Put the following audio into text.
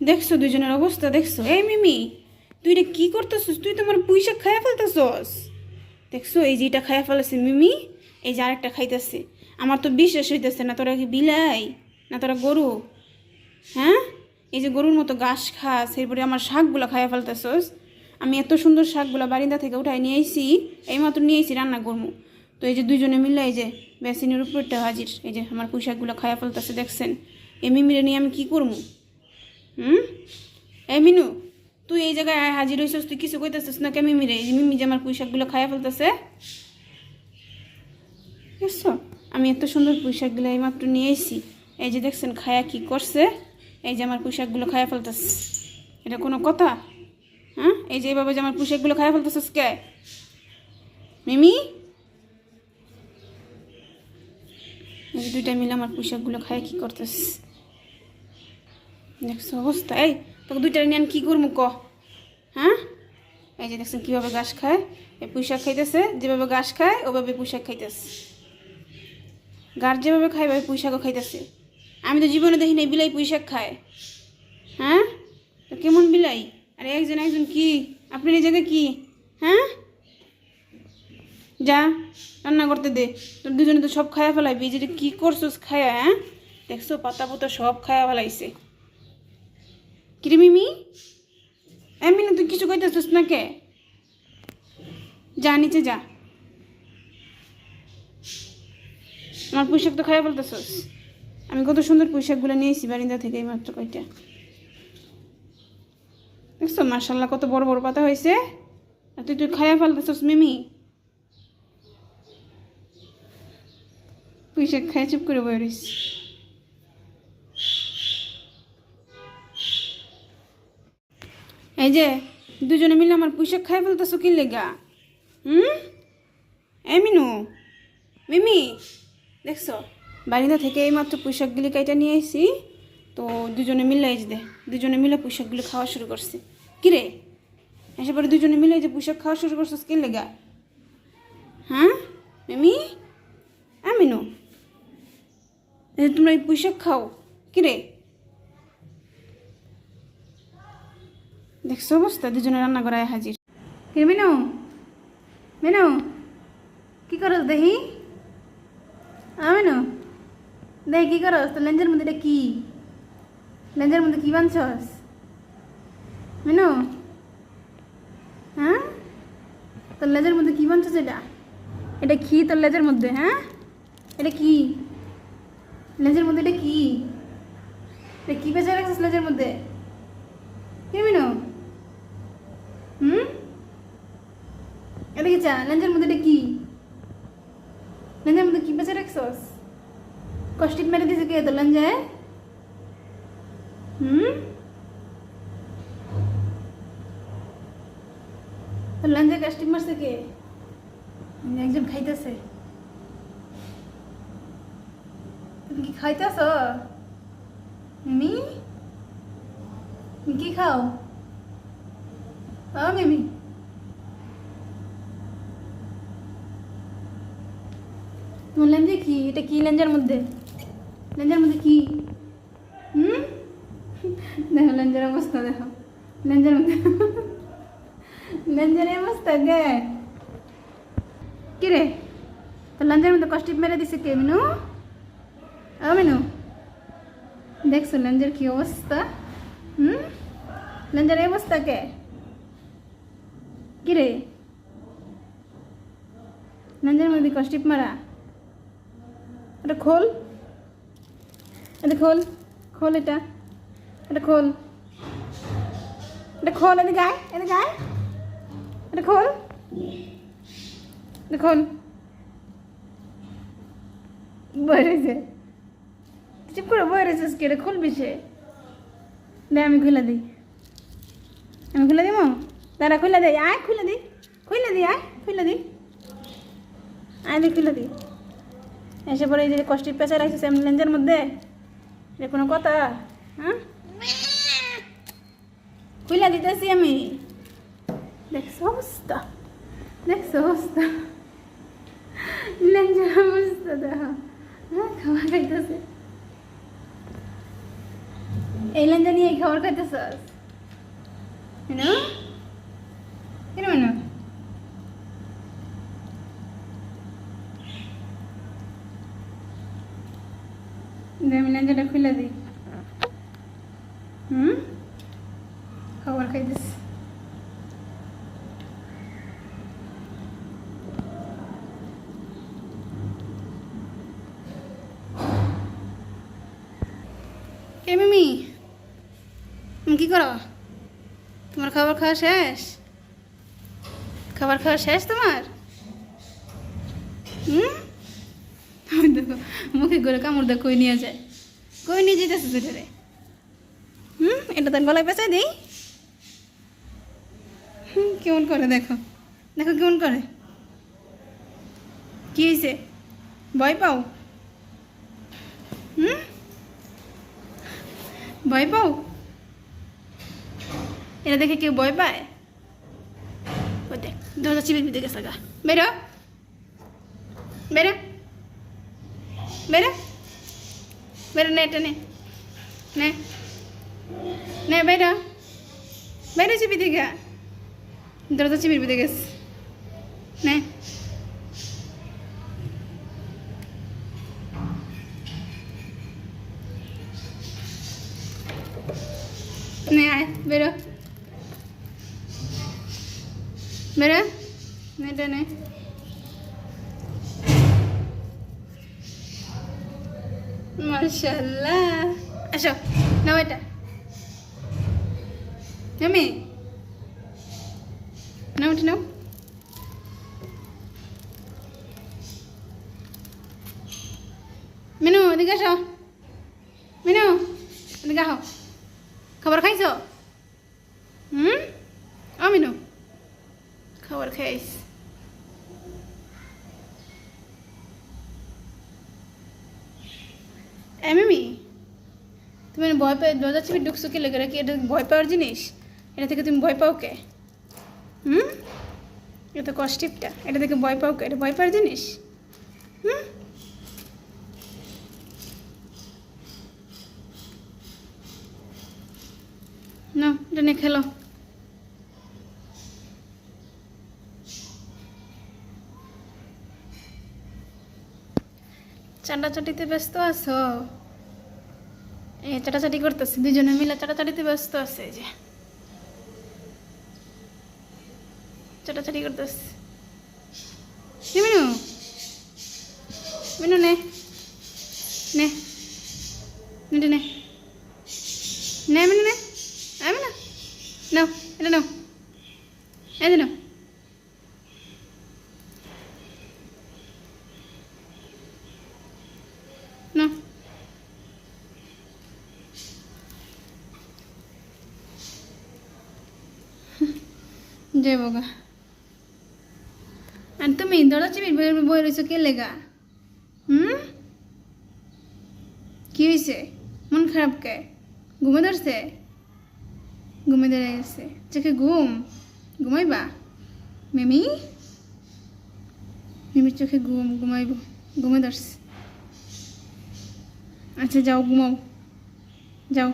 দেখছ দুজনের অবস্থা, দেখছ? এই মিমি, তুই এটা কী করতেছিস? তুই তোমার পয়সা খাইয়া ফেলতেছস। দেখছ, এই যে এটা খাইয়া ফেলেছে মিমি, এই যে আরেকটা খাইতেছে। আমার তো বিশ্বাস হইতেছে না তোরা কি বিলাই, না তোরা গরু? হ্যাঁ? এই যে গরুর মতো ঘাস খাস, এরপরে আমার শাকগুলো খাইয়া ফেলতেছস। আমি এত সুন্দর শাকগুলো বারিন্দা থেকে উঠাই নিয়ে আইসি এইমাত্র নিয়ে আইসি রান্না করব তো এই যে দুজনে মিলে এই যে বেসিনের উপরটা হাজির, এই যে আমার পোশাকগুলো খাইয়া ফেলতেছে, দেখছেন? এই মিমিরে নিয়ে আমি কী করব হুম? মিনু, তুই এই জায়গায় হাজির হইছিস, তুই কিছু কইতেছিস না কে মিমিরে এই মিমি যে আমার পোশাকগুলো খাইয়া ফেলতেছে। বুঝছ আমি এত সুন্দর পুশাকগুলো এই মাত্র নিয়ে এসেছি এই যে দেখছেন খায়া কি করছে, এই যে আমার পোশাকগুলো খায়া ফেলতেছে। এটা কোনো কথা? হ্যাঁ? এই যে এইভাবে যে আমার পোশাকগুলো খায়া ফেলতেছিস কে? মিমি? দুইটা মিলে আমার পোশাকগুলো খায় কি করতেছে দেখছ অবস্থা। এই, তোকে দুইটা নিয়ে আমি কী করব ক? হ্যাঁ? এই যে দেখছেন কীভাবে ঘাস খায়। এই পুঁশাক খাইতেছে, যেভাবে ঘাস খায়, ওভাবে পুঁশাক খাইতেছে। গাছ যেভাবে খায়, ওভাবে পুঁশাকও খাইতেছে। আমি তো জীবনে দেখি নাই বিলাই পুঁশাক খায়। হ্যাঁ? তো কেমন বিলাই? আরে একজন একজন কি? আপনি এই জায়গায় কি? হ্যাঁ? যা, রান্না করতে দে। তোর দুজনে তো সব খায়া ফেলাইবি। যেটা কি করছোস খায়া হ্যাঁ? দেখছ পাতা পোতা সব খায়া ফেলাইছে। কিরে মিমি? এমনি তুই কিছু কইতেছিস না কে যা, নিচে যা। আমার পোশাক তো খাইয়া ফেলতেছিস। আমি কত সুন্দর পোশাকগুলো নিয়েছি বারিন্দা থেকে এই মাত্র কয়টা। দেখছ মার্শাল্লাহ কত বড় বড় পাতা হয়েছে। আর তুই তুই খাইয়া ফেলতেছিস, মিমি। পোশাক খাই চুপ করে বয়ে রইস। এই যে, দুজনে মিলে আমার পোশাক খাই ফেলতেছো কি লেগা? হুম? এই মিনু, মিমি, দেখছ? বাড়িতে থেকে এইমাত্র পোশাকগুলি কাইটা নিয়ে আইসি তো দুজনে মিলে এই দে, দুজনে মিলে পোশাকগুলি খাওয়া শুরু করছে। কিরে এসে পরে দুজনে মিলে এই যে পোশাক খাওয়া শুরু করছ কি লেগা? হ্যাঁ? মিমি? আমিনু এই যে তোমরা এই পোশাক খাও। কিরে দেখছ অবস্থা? দুজনে রান্না করায় হাজির। কে, মিনু? মিনু? কি করস দেখি? আমিনু দেখি কি করস? তো লেঞ্জের মধ্যে এটা কি? লেঞ্জের মধ্যে কি বানছস? মিনু? হ্যাঁ তোর লেজের মধ্যে কি বানছস এটা? এটা কি তোর লেজের মধ্যে হ্যাঁ? এটা কি? লেজের মধ্যে এটা কি? এটা কি বেঁচে রাখছিস লেজের মধ্যে? কি মিনু হুম এটা কি মধ্যে এটা কি? লেঞ্জের মধ্যে কি বেঁচে রাখছস? কষ্টিপ মেরে দিছে কে তো লঞ্জে হুম? তো লঞ্জে কষ্টিপ মারছে কে? একজন খাইতেছে। তুমি কি খাইতেছ? মিমি? কি খাও? মিমি তোমার লেঞ্জে কি? এটা কি লেঞ্জের মধ্যে? লেঞ্জের মধ্যে কি? হুম? দেখো, লেঞ্জের অবস্থা, দেখো। লেঞ্জের মধ্যে। লেঞ্জের অবস্থা, গে। কি রে? তো লেঞ্জের মধ্যে কষ্টিপ মেরে দিছে কে, মিনু? ও, মিনু। দেখছ লেঞ্জের কি অবস্থা? হুম? লেঞ্জের অবস্থা কে? কি রে? লেঞ্জের মধ্যে কষ্টিপ মারা। এটা খোল। এটা খোল। খোল এটা। এটা খোল। এটা খোল, এদিকে আয় এদিকে আয়। এটা খোল। এটা খোল। বই রয়েছে। চুপ করে বই রয়েছিস কি এটা খুলবি সে? দে, আমি খুলে দিই। আমি খুলে দিব? দাঁড়া, খুলে দিই আয়, খুলে দিই খুলে দিই আয়, খুলে দিই আয়, দি, খুলে দিই এসে পরে এই যে কষ্টির পেঁচা রাখছিস এমনি লেঞ্জের মধ্যে? এটা কোনো কথা? হ্যাঁ? খুলে দিতেছি আমি। দেখছ অবস্থা? দেখছ অবস্থা? অবস্থা, দেখো। হ্যাঁ খাওয়া খাইতেছে। এই লাইনটা নিয়ে খাবার খাইতেছস? কেন? কেন দে খুলে দিই। হুম? খাবার খাইতেছি। কে মিমি, তুমি কি করো? তোমার খাবার খাওয়া শেষ? খাবার খাওয়া শেষ তোমার? হুম? মুখে করে কামড় দিয়ে কই নিয়ে যায়? কই নিয়ে যেতেছে হুম? এটা তার গলায় পেঁচাই দিই। হুম, কেমন করে দেখো? দেখো কেমন করে? কি হয়েছে ভয় পাও? হুম? ভয় পাও? এটা দেখে কেউ ভয় পায়? ওই দেখ দরজা চিপে দিতে গেছে গা। বেরো। বেরো। বেরো বেরো নে এটা নে নে নে বেরো বেরো চিপি দিকে দরজা চিপে দিতে গেছে নে নে আয় বেরো বেরো নে নে মাশাল্লাহ আসো নাও এটা। আমি নাও এটা নাও। মিনু এদিকে আসো। মিনু এদিকে আহ খাবার খাইছো হুম ও মিনু খাবার খাইস এমিমি তুমি না ভয় পেয়ে দরজা চিপে ঢুকছো কি লেগে? রাখি এটা ভয় পাওয়ার জিনিস? এটা থেকে তুমি ভয় পাও কে? হুম? এটা কষ্টিপটা এটা থেকে ভয় পাও কে? এটা ভয় পাওয়ার জিনিস? হুম? না এটা নিয়ে খেলো। চাটাচাটিতে ব্যস্ত আছো? এই চাটাচাটি করতেছি দুজনে মিলে চাটাচাটিতে ব্যস্ত আছে যে। চাটাচাটি করতেছি। মিনু? মিনু নে। নে নে মিনু নে আমি না নাও এটা নাও এই যে নাও নাও জয় বাবা আর তুমি দরজা চিপি বই রয়েছো কে লেগা হুম কি হয়েছে মন খারাপ কে ঘুমে ধরছে ঘুমে ধরে গেছে চোখে ঘুম ঘুমাইবা মিমি মিমির চোখে ঘুম ঘুমাইব ঘুমে ধরছে আচ্ছা যাও ঘুমাও যাও